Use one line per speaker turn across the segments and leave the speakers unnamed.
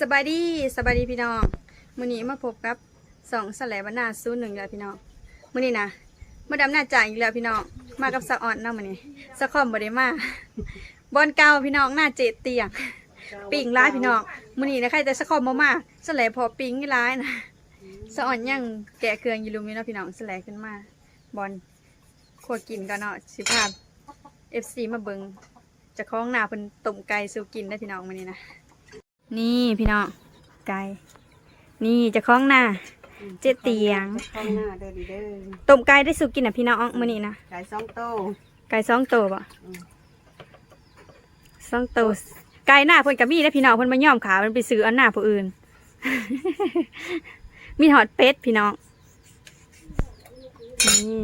สบายดีสบายดีพี่น้องมื้อนี้มาพบกับสองสแลบรรณาศูนหนึ่งแล้วพี่น้องมื้อนี้นะมาดำหน้าจ่ายอีกแล้วพี่น้องมากับสะอ่อนเนาะมื้อนี้สะคอมบ่ได้มาบอลเก่าพี่น้องหน้าเจดเตียงปิ่งร้ายพี่น้องมื้อนี้นะใครแต่สะคอมบ่มาสแลพอปิ่งร้ายนะสะอ่อนยังแกะเครื่องอยู่ลุมอยู่เนาะพี่น้องสแลขึ้นมาบอลขวดกินกันเนาะสิพา FC มาเบิงจะคล้องหน้าเพิ่นต้มไก่สูกินได้พี่น้องมื้อนี้นะ นี่พี่น้องไก่นี่เจะคล้าของหน้า เจ๊เตียง
ข้างหน้าเด้อดีเด้อ
ต้มไก่ได้สุกินอะพี่น้องมื้อนี้นะ
ไก่สองโต
ไก่สองตัวบ่
อืม
สองตัวไก่หน้าเพิ่นก็มีนะพี่น้องเพิ่นมาย่อมขาเพิ่นไปซื้ออันหน้าผู้อื่น มีหอดเป็ดพี่น้องนี่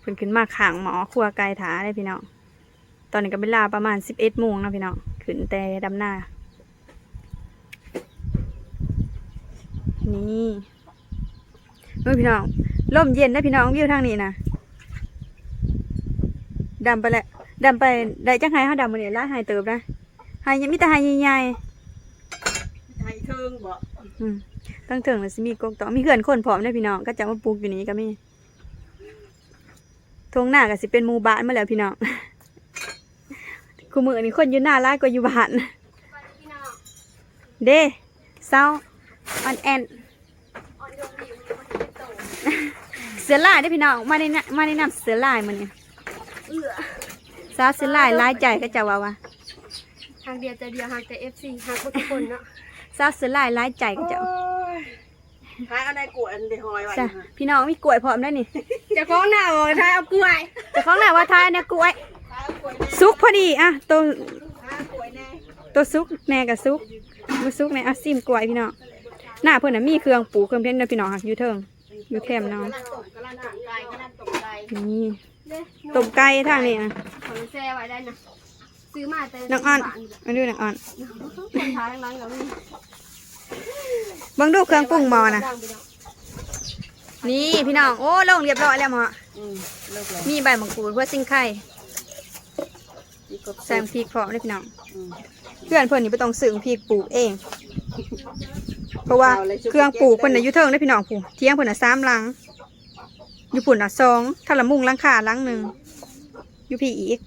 เพิ่นขึ้นมาขางหมอครัวไก่ถาเลยพี่น้องตอนนี้ก็เป็นเวลาประมาณสิบเอ็ดโมงนะพี่น้อง ขึ้นแต่ดำหน้า นี่เฮ้ยพี่น้องลมเย็นนะพี่น้องวิวทางนี้นะดำไปแล้วดำไปได้จังไห้เขาดำมาเนี่ยล่าหายเติบนะหายยังมีแต่หายใหญ่
ไทยเทิงบ่
ๆอืมตั้งเถิงเลยสิมีกกต่อมีเขื่อนคนผอมได้อพี่น้องก็จะมาปลูกอยู่นี้ก็มีทงหน้าก็สิเป็นหมู่บ้านมาแล้วพี่น้อง คูมือนี่คนอยู่หน้าร้ายกว่าอยู่บ้านเด้เศร้าออนแอนเสือลายได้อพี่น้องมาในนะมาในนำเสือลายมันเนี่ยซาเสือลายลายใจก็จะว่าว่า
ทางเดียวใจเดียวหากแต่ FC หากบ่ทุกคนเนาะ
ซาเสือลายลายใจก็จะ
หาอะไรกวนได้หอยไว้
จ้ะพี่น้องมีกล้วยพร้อมได้นี่
เจะคล้าของหน้าบอกทายเอากล้วย
แต่ของหน้าว่าทายเนี่ยกล้วย
หากล้วยแน่
ซุกพอดีอะตัว
หากล้วยแน่
ตัวซุกแหน่กับซุกมาซุกในอะซิมกล้วยพี่น้องหน้าเพิ่นน่ะมีเครื่องปลูกเครื่องเพชรนะพี่น้องค่ะอยู่เทิงอยู่แคมป์น้อง
กำลังตกกำลังตกไก่กำลังตกไก่
นี่
เด้
ต้มไก่ทางนี้นะ
ของแซ่ไว้ได้นะซื้อมาแต่
น้องอ่อนมาดูน้องอ่อน
คนท้ายหลังๆก็มี
เบิ่งดูเครื่องปรุงหมอนะ
ดังไปเนาะ
นี่พี่น้องโอ้ลงเรียบร้อยแล้วหมอ
อืมเลิกแล้ว
มีใบมะกรูดเพื่อซิ่งไข่
มีกบ
แซมพริกพร้อมเลยพี่น้อง
อืม
เพื่อนเพิ่นนี่บ่ต้องซื้อพริกปลูกเอง เพราะว่าเครื่องปลูกเพิ่นน่ะอยู่เทิงได้อพี่น้องผู้เที่ยงเพิ่นน่ะสามหลังอยู่ปุ่นน่ะสองถ้าละมุงหลังคาหลังหนึงอยู่พี่อีก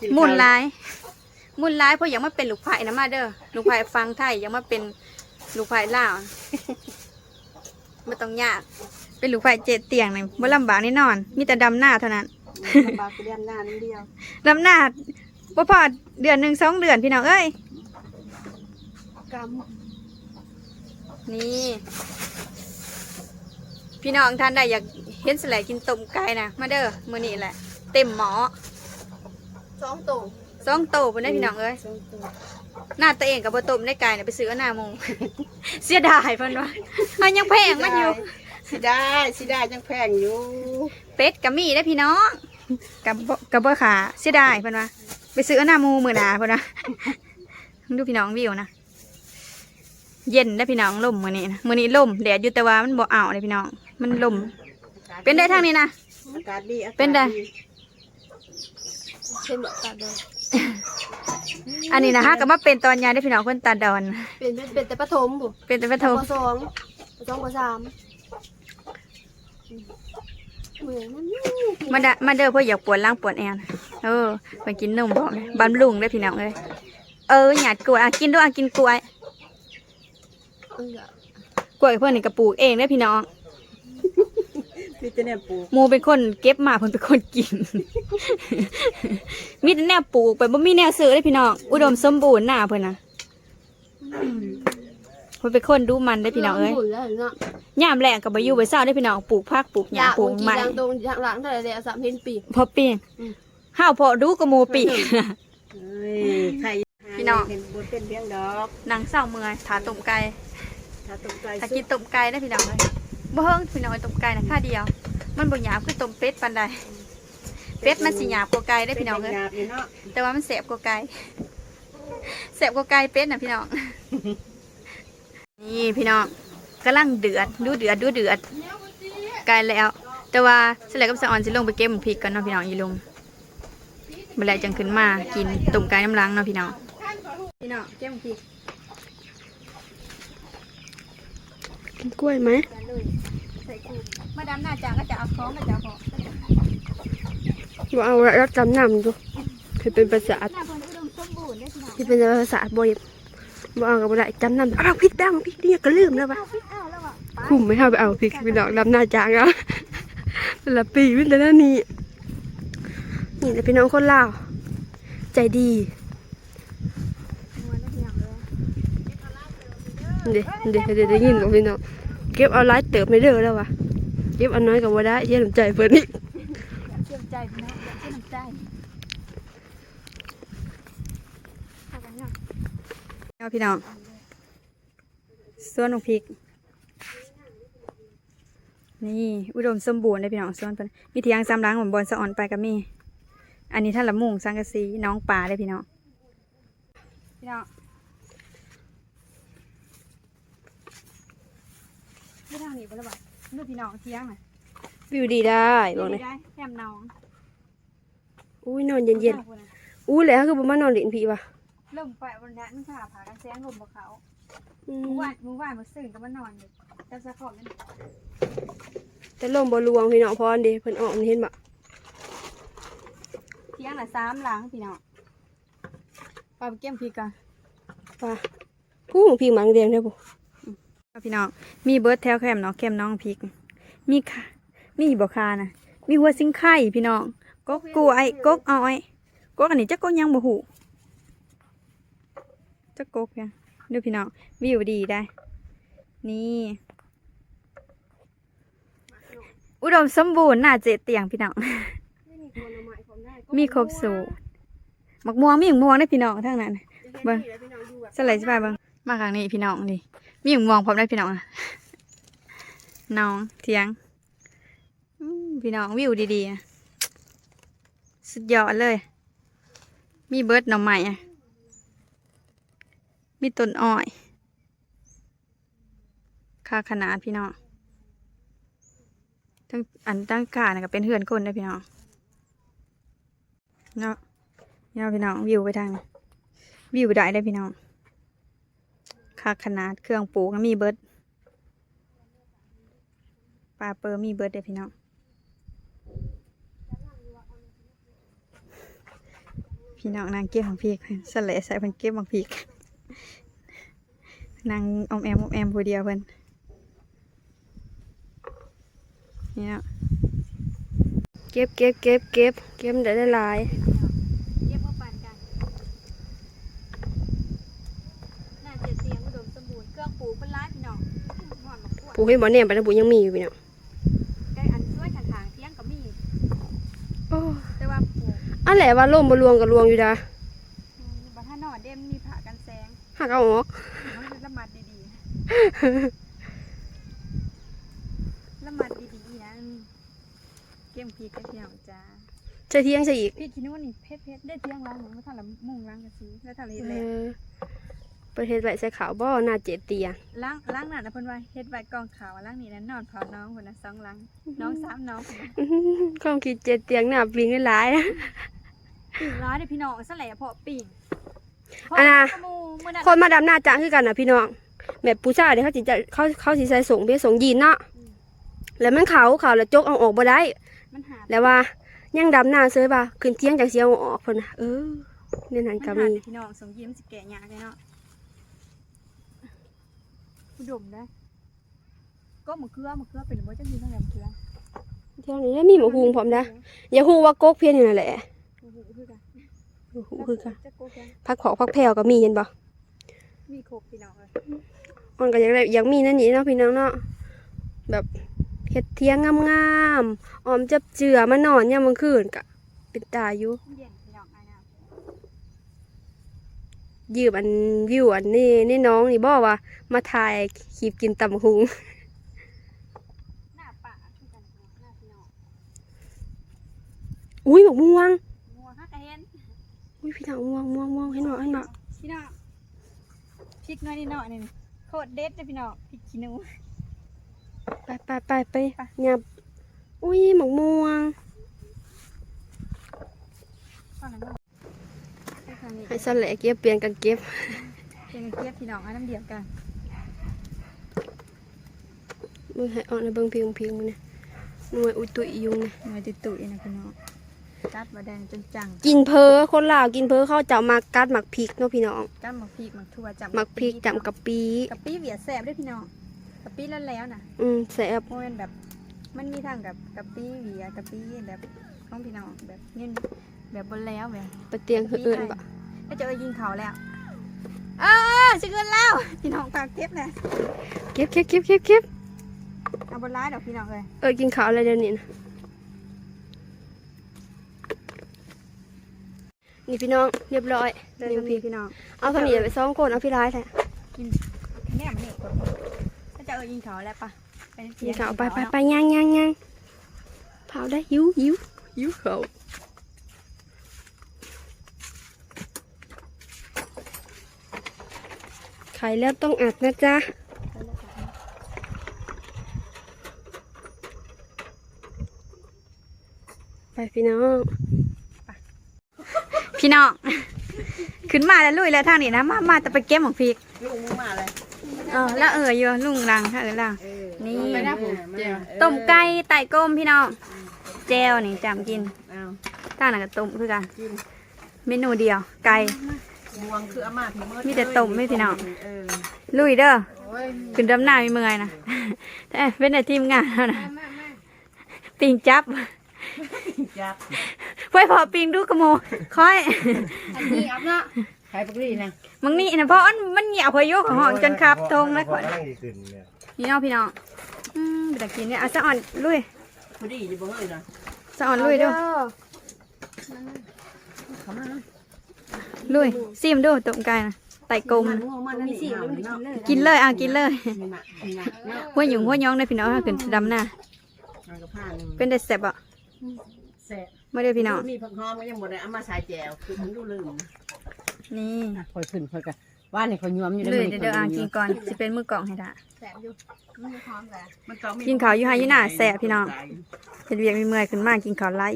กิ
หมุน
ข้าว
หลายหมุนหลายเพราะยังมาเป็นลูกไผ่นะมาเด้อลูกไผ่ฟังไทยยังมาเป็นลูกไผ่ลาวไม่ต้องยากเป็นลูกไผ่เจ็ดเตียงนี่บ่ลำบากแน่นอน มีแต่ดำหน้าเท่านั้น
ลำบากเรียนหน้านิดเดียว
ดำหน้าบ่พอเดือนหนึ่งสองเดือนพี่น้องเอ้ย
ก
นี่ พี่น้องท่านใดอยากเห็นสลายกินต้มไก่นะมาเด้อมื้อนี้แหละ เต็มหมอำ
สองโต
สองโตเพิ่นได้พี่น้องเอ้ย
สองโต
หน้าตัวเองกับบ่ต้มได้ไก่น่ะไปซื้อเอาหน้าหมูเสียดายเพิ่นว่าเฮายังแพงมันอยู่
สิได้สิได้ยังแพงอยู่
เป็ดกับมีได้พี่น้อง กับบ่กับบ่ขาเสียดายเพิ่นว่าไปซื้อเอาหน้าหมูมื้อหน้าเพิ่นว่าดูพี่น้องวิวนะเย็นได้พี่น้องลมมื้อนี้นะมื้อนี้ลมแดดอยู่แต่ว่ามันบ่เอาเลยพี่น้อง มันลมเป็นได้ทางนี้นะ
อากาศดีอากาศ
เป็นไง
เป็นแบบตัดเลย
อันนี้นะฮะก็มาเป็นตอนยายได้พี่น้องคนตาดอน
เป็นเป็นเป็นแต่ปฐมบุ
เป็นแต่ปฐม
ปสองปสองปสามเห มือนมัน
มาดะมาเด้อเพื่ออยากปวดร่างปวดแอนเออไปกินนมพร้อมเลยบำรุงได้อพี่น้องเอ้ยเออหยาดกล้วยอะกินด้วยอะกินกล้วย
เออก
ล้วยเพื่อนนี่กระปลูกเองได้อพี่น้อง
มีแต่เนี่ยปลูก
หมูเป็นคนเก็บมาเพิ่นเป็นคนกิน มีแต่แนวปลูกไปบ่มีแนวซื้อได้อพี่น้องอุดมสมบูรณ์หน้าเพิ่นน่ะ เพิ่นเป็นคนดูมันได้อพี่น้องเอ้ย
หมุนแล้วเนาะ
ยามแรกก็บ่อยู่บ่เศร้าได้อพี่น้องปลูกผักปลูกห
อ
ญ้ายา
ก
ปลูก
กิน
ไม้
ยางตรงยางหลังเท่าไหร่เลยสามเพนปี
พอปี
อืม
ห้าวพอดูก็หมูปี
เอ้ยไข่
พี่น้อง
เห็นบนเป็นเพียงดอก
นางเศร้าเมื่อยถาต้มไก่
ถ้าตกใจ
ถ้ากินต้มไก่ได้อพี่น้องเอ้ยบ่เฮิงพี่น้องเอ้ยต้มไก่นะค่าเดียว มันบ่หยาบคือต้มเป็ดปานใดเป็ดมันสิหยาบกว่าไก่ได้อพี่น้องเอ้ย
หยาบอยู่เนาะ
แต่ว่ามันแสบกว่าไก่แสบกว่าไก่เป็ดนะพี่น้อง นี่พี่น้องกำลังเดือดดูเดือดดูเดือดไก่แล้ว แต่ว่าสลัยกับสะออนสิลงไปเก็บพริกกันเนาะพี่น้องอีลุงเมื่อไรจังขึ้นมากินตุ่มไก่น้ำล้างเนาะพี่น้องพี่น้องแก้มพริก
กินกล้วยไหม
จานเลยใส่กูมาดำหน้าจางก็จะเอาของก็จะเอาของ
ว่าเอาแล้วจำนำดูให้เป็นภาษา
หน้าพนอุดมสมบูรณ์ได้พี่น้อง
ที่เป็นภาษาบริบ่ เอากับบ่ได้จำนำเอาพริกดังพริกเนี่ยก็ลืมแล้ววะ
เอาพริกเอาแล้วอะไป
คุ้มไม่เท่าไปเอาพริกพี่น้องลำหน้าจางอะแต่ละปีวิ่งแต่ละนี้นี่แหละพี่น้องคนลาวใจดี
ม้วนได้พี่น้องเลย
เดี๋ยวเดี๋ยวเดี๋ยวได้ยินบอกพี่น้องเก็บเอาหลายเติบไม่เด้อแล้ววะเก็บเอาน้อยกับว่าได้เยี่ยมใจเพิ่นอีก
อยากเชื่อมใจพี่น้องอยากเชื่อมใจ เอากันเนาะเอาพี่น้องส่วนของพริก นี่อุดมสมบูรณ์เลยพี่น้องส่วนเพิ่นมีเทียงซ้ำล้างเหมือนบอลสะอ่อนไปกับมี อันนี้ท่านละมุงสังกะสีน้องปลาเลยพี่น้องพี่น้องไม่ทางนี้บ่ละบ่นู่นพี่น้องเทียงน่ะ
วิวดีได้บอกเลย
ได้แคมน้อง
อุ้ยนอนเย็นๆ อู้แล้วคือบ่มานอนเล่นพี่วะ
ลงไปบนนั้นมันผ่าผากันแซงลมบ่เขา
อืม
เมื่อวานเมื่อวานมาสื่นก็มานอนอยู่แต่สะขอบนั่น
แต่ลมบ่รวงพี่น้องพรเด้เพิ่นออกนี่เห็นบ่
เทียงละสามหลังพี่น้องปลาไปเก็บพริกกัน
ว่าผู้ของพี่หมังแดงได้บ่
พี่น้องมีเบิร์ดแถวแคมน้องแคมน้องพริก มีค่ะมีบ่คานะมีหัวซิงไข่พี่น้องกกกล้วยกกอ้อยกกอันนี้จะกกยังบ่หู จะกกยังดูพี่น้องวิวดีได้ นี่ อุดมสมบูรณ์น่าเจดเตียงพี่น้อง มีครบสูตรหมักม่วงมีหมักม่วงได้พี่น้องทั้งนั้นเบิ่งสไลด์สบายเบิ่งมาครั้งนี้พี่น้องดิมีหมักม่วงพร้อมได้พี่น้องอะน้องเทียงพี่น้องวิวดีๆสุดยอดเลย มีเบิร์ดหน่อไม้อะ มีต้นอ้อยค่าขนาดพี่น้องตั้งอันตั้งกาเนะก็เป็นเฮือนคนได้อพี่น้องเนาะเนาะพี่น้องวิวไปทางวิวได้ได้พี่น้องค่าขนาดเครื่องปลูกก็มีเบิร์ดปลาเปอร์มีเบิดได้อพี่น้องพี่น้องนางเก็บของพี่สละใส่เพิ่นเก็บของพี่ นางอมแอมอมแอมผู้เดียวเพิ่นนี่เนาะ
เก็บเก็บเก็บเก็บเก็บได้หลาย
เรียกว่าปานกันน่าจะเตรียมอุดมสมบูรณ์เครื่องปลูกเป็นร้านพี่น้องหอนมะกรูด
ๆปลูกให้บ่แน่ไปแล้วปลูกยังมีอยู่พี่น้อง
ไก่อันช่วยข้างๆเที่ยงก็มี
โอ้
แต่ว่าปลูก
อันแหละว่าลมบ่รวงก็รวงอยู่ดา
อืมบัดถ้านอนเด่มมีผ่ากันแสง
หักเอาออก
มันจะละมัดดีๆละมัดดีๆนะเกี่ยมพีกับพี่น้องจ้า
จะเที่ยงซะอีก
พี่คิดว่านี่เพชรเพชรได้เที่ยงล้างหนูไม่ทันละมุ่งล้างกันสิแล้วทันละ
เอ
เฮ็ดแล้ว
อประเทศไว้ใส่ขาวบ่หน้าเจ็ดเตีย
ล้างล้างหน้านะเพิ่นว่าเฮ็ดไว้กองขาวล้างนี่นะนอนเผาน้องคนนะสองล้างน้องสามน้องพุ่นน่ะ
อื้อหือความคิดเจ็ดเตียงหน้าปิงหลายๆนะ
ปิ่งร้ายเด้อพี่น้องสแหล่เพาะปิ่ง
อันน่ะ
เพาขโมยมื้อนั้น
คนมาดำหน้าจ้างคือกันนะพี่น้องแบบผู้ชายเดี๋ยวเขาสิจะเขาเขาสิใส่ส่งเพียส่งยีนเนาะแล้วมันเขาเขาแล้วจกเอาออกบ่ได้
มันหา
แล้วว่ายังดำหน้าเซยบ่าขึ้นเที่ยงจากเสียงเอาออกเพิ่นน่ะเออเนี่ยนั่น
มัน
ก็
หา
มี
เด้อพี่น้องสงยิ้มสิแก่ยากเลยเนาะอุดมได้อก็มะเขือมะเขือเป็นบ่จังซี่เท่าไหร่มะเขือ
เที่ยงนี้แล้วมีหมูหุงพร้อมนะอย่าฮู้ว่ากกเพี้ยนนี่นั่นแหละ
โอ้โหคือกัน
หมูหุงคือกัน
จะโกกัน
ผักขอกผักแพรวก็มีเห็นบ่
มีครบพี่น้องเลย
มันก็อยากได้อยากมีนั่นนี่เนาะพี่น้องเนาะแบบเฮ็ดเที่ยงงามๆออมจับเจือมานอนยามกลางคืนก็เป็นตาอยู่
เย็นพี่น้องไอ้น้
ยืมอันวิวอันนี้นี่น้องนี่บอกว่า มาถ่ายคลิปกินตำหุงำ
หน้าป่าคือกันหน้าพี่น้อง
อุ้ยบอกม่วง
งัวฮักกะเห็น
อุ้ยพี่น้องม่วงม่วงม่วงเห็นบ่เห็นบ่
พี่น้อง พริกน้อยนิดหน่อยนี่โคตรเด็ดเลยพี่น้องพริกขี้หนู
ไปไปไปไปยับอุ้ยหมกม่วง
ตอนนั้นเนาะทางนี้
ให้สแลเก็บเปลี่ยนกันเก็บ
เป็นเกียบพี่น้องอันน้ำเดียวกัน
มึงให้ออกในเบิ่งเพียงเพียงมึงเนี่ยหน่วยอุตุยยุงเนี่ย
หน่วยติดตุยนะพี่น้อง จัดมาแดงจนจัง
กินเพอคนลาวกินเพอเขาจะเอามากัดหมักพริกเนาะพี่น้อง
จ้ำหมักพริกหมักทั่วจำ
หมักพริกจำกะปิ
กะปิเวียดแสบด้วยพี่น้องกะปิแล้วแล้วนะ
อืมแซ่บ
เพราะมันแบบ มันมีทางกับกะปิเวียกะปิแบบของพี่น้องแบบเงี้ยแบบบนแล้วแบบ
ไปเตียงคือเอิ้นบะ
ก็จะเอายิงเขาแล้วเออสิเงินแล้วพี่น้องฝากเก็บเลย
เก็บเก็บเก็บเก็บเก็บ
เอาบนร้ายดอกพี่น้องเลย
เออกินข้าวอะไรเดี๋ยวนี้นะ นี่พี่น้องเรียบร้อย
เดิน
นี่
ทาง
พี่
นี้พี่น้อง
เอาเท่านี้เดี๋ยวไปซ้อมคนเอาพี่ร้ายแท้
กินแม่มันนี่กดก็จะเอายิงเขาแล้วปะไป
กินข้าวไปไปไปย่างย่างย่างเผาได้หิวหิวหิวเขาวไข่แล้วต้องอัดนะจ๊ะไปพี่น้อง
พี่น้อง ขึ้นมาแล้วลุยแล้วทางนี้นะมามาแต่ไปเก็บของพริก
ลูกมึงมาเลย
เออแล้วเอออยู่ลุงรังถ้าเออรัง
เออ
นี่
ไปนะผมเจ้า
ต้มไก่ไต่ก้มพี่น้องแจวนี่จำกิน
เอา
ท่างนั้นก็ต้มคือกัน
กิน
เมนูเดียว ไก่
บวงคืออามาถึงเมื่อ
มีแต่ต้มไม่พี่น้อง
เออ
ลุยเด้อ
โอ้ย
ขึ้นดำหน้ามีเมื่อยนะแต่เป็นแต่ทีมงานเท่านะปิงจับ
จับ
ไว้พอปิงดูกระโมค่อย
อันนี้อับเนาะใครปกตินะ
มึงนี่นะเพราะอันมันเหนียวพอยกของห้องจนครับทงแล้ว
ก่
ก่
อ
อนน
กำลังดีขึ้นเนี่ย
พี่น้องพี่น้องอืมไปแต่กินเนี่ยเอาสะอ่อนลุย
พอดีจะบอกเลยนะ
สะอ่อนลุยดู
เขามา
ลุยซิมดูต้มไก่นะไต่กลม
มันงัวมันนั่นนี่เอาเนาะ
กินเลยอะกินเลย
มีหนักมีหนักเนาะ
หัวหยุ่งหัวยองได้พี่น้องค่ะขึ้นดำหน้า
มันก็ผ้าหนึ่ง
เป็นเด็ดแซ่บอะ
แซ่บ
ไม่ได้พี่น้อง
มีผักหอมก็ยังหมดเลยเอามาใส่แจวคือมันดูลืมนะ
นี่
คอยขึ้นคอยกันว่านี่คอยย้อมอยู่
เลยเดี๋ยวเดี๋ยวอะกินก่อนสิเป็นมือกล่องให้ท่า
มันต้องมี
กินข้าวอยู่หาอยู่หน้าแซ่บพี่น้องเป็นเวียกมีเมื่อยขึ้นมากินข้าวไล่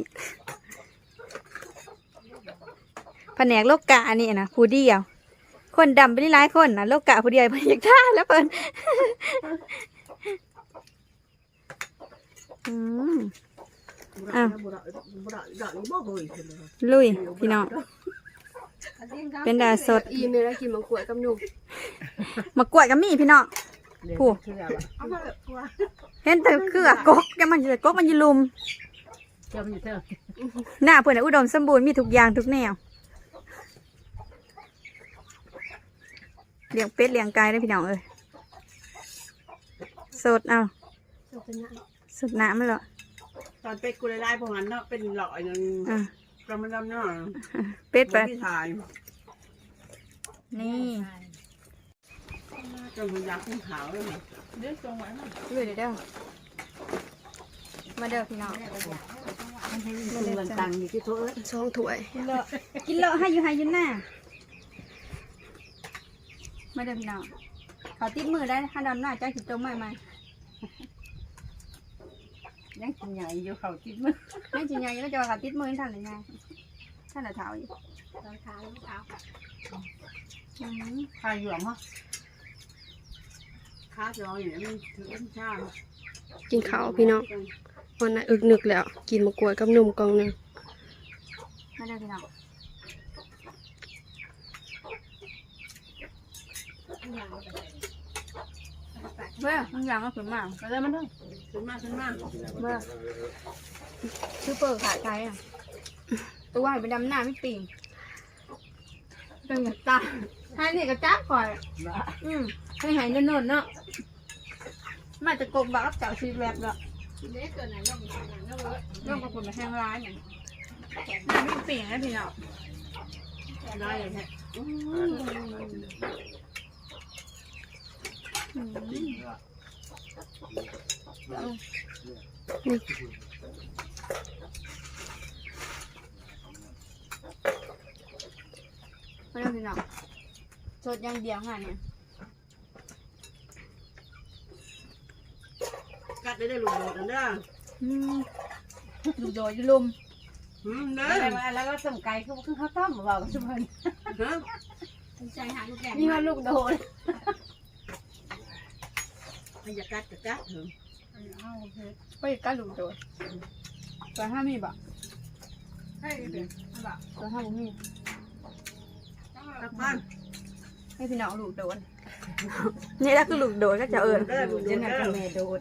แผนกโลกกะอันนี้นะผู้เดียว คนดำไปนี่หลายคนนะโลกกะผู้เดียวเพิ่นอยากท่าแล้วเพิ่น อืม
อะบุระบุระดอกนี้บ่เฮ้ย
ลุยพี่น้องเป็นดาสด
อีเมลแล้วกินมังกรวยกับหนุ่ม
มากล้วยกับมีพี่น้องผู้
เอามาแบบว่า
เห็นแต่คือกกแกมันจะกกมันจะลุม
เจ้ามันอยู่เถอะ
หน้าเพื่อนนะอุดมสมบูรณ์มีทุกอย่างทุกแนวเลี้ยงเป็ดเลี้ยงไก่ได้พี่น้องเอ้ยสดเอาสดน้ำมันเหรอ
ตอนเป็ดกูเลยไล่พวกนั้นเนาะเป็นหล่อยนึง
อะ
เรามันดำเนาะ
เป็ดไป
พี่ชาย
นี่
จนพยักขึ้นขาวเลยเดี๋ยวตรงไว้นะ
ดูเดี๋ยวเด้อมาเด้อพี่น้อง
มึงวันตังอยู่ที่โต๊ะ
สองถ้วย
กินเลอะกินเลอะให้อยู่ให้อยืนหน้ามาเด้อพี่น้องเขาติดมือได้ถ้าดำหน้าจ้าขิดต้มใหม่ไหม
ยังกินใหญ่อยู่เขาคิดมึง
ไม่จริงไงก็จะว่าเขาติดมือท่านหรือไงท่านหรือเท้าอยู่อืม
ใครอยู่มั้งค้าจออยู่มันถือเป็นชา
กินข้าวพี่น้องวันนั้นอึกนึกแล้ว กินมังกรวยกับหนุ่มกล่องหนึง
มาเด้อพี่น้อง เว้ยมึงอยากมาขึ้นมา
ก็เลยมันต้องขึ้นมาขึ้นมา
เว้ยชื่อเปิดขายไก่อะ ตัวให้ไปดำหน้าไม่ปิ่งจังอยากตายให้นี่ก็จ้าก่อย อืมให้หายเนินๆเนาะมาจะกบบักรับเจ้าชีวิตแบบเนาะเล็กเกินไหนเรื่องกับคนแห้งร้ายอย่างน้ำไม่เปลี่ยนนะพี่เนาะ
ได้เลยแท้
ไม่ต้องพี่เนาะสดอย่างเดียวค่ะเนี่ย
กัดได้ได้ลูกโดดนั่นเด้อ
อืมดูโดยลุม
อืมเด้
อะไร
อ
มาแล้วก็ต้มไก่คือคือข้าวต้มบอกกับชุมพล
ฮะ
ใจหาลูกแก
นี่ว่าลูกโดน
ให้อยากัดกะกัดเถอะ
ไปก้าลูกโดดตัวห้ามีบ่ให้เป็นบ่ตัวห้าบ่มี
กัดบ้าน
ให้พี่น้องลูกโดนนี่ถ้าคือลูกโดดก็จะเอิญ
เด้อดู
จะ
เด้
นั่งกับ
อ
แม่โดด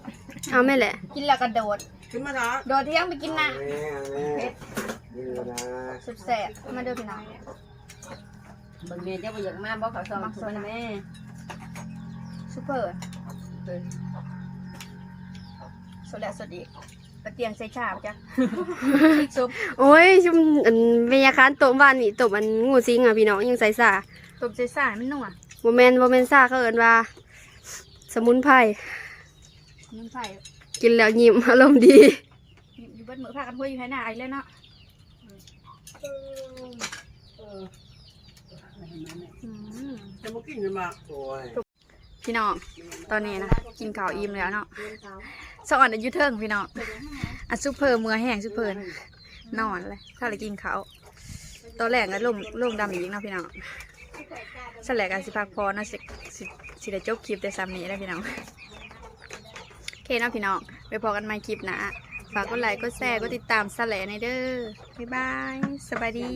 เอาแม่แหละ
กินแล้วก็โดด
ขึ้นมาเถอะ
โดดเที่ยงไปกินน่ะ
แม่แม่ดื้อนะ
แสบๆมาเด้อพี่น้อง
บางเมียจะไปอยากมาบอกเขาสอนสอนแม่
ซุปเปอร์ สดแล้วสดอีกตะเกียงใส่ชาบจ้ะซุป
โอ้ยชุมอันเมียคานตบ้านนี่ตบอันงูสิงอะพี่น้องยังใส่ซา
ตุ่มใส่ซ่ามันนัว
บ่แม่นบ่แม่นซาเขาเอินว่า สมุนไพร
มันไผ่
กินแล้วยิ้มอารมณ์ดี
อยู่เบิดมือพากันพูดอยู่ให้หน้าไอ้เลยเนาะ
จะมากินกันมา
โอ้ย
พี่น้อง ตอนนี้นะ กินข้าวอิ่มแล้วเนาะสะอ่อนอายุเทิงพี่น้องอะซุปเปอร์มือแห้งซุปเปอร์นอนเลย ถ้าเลยกินข้าวตอนแรกก็ลงลงดำอีกเนาะพี่น้องสแลกกันสิพักพอนะสิสิสิได้จบคลิปแต่ซ้ำนี้แล้วพี่น้องโอเคนะพี่น้องไปพอกันใหม่คลิปนะฝากกดไลค์กดแชร์กดติดตามสแลในเด้อบ๊ายบายสบายดี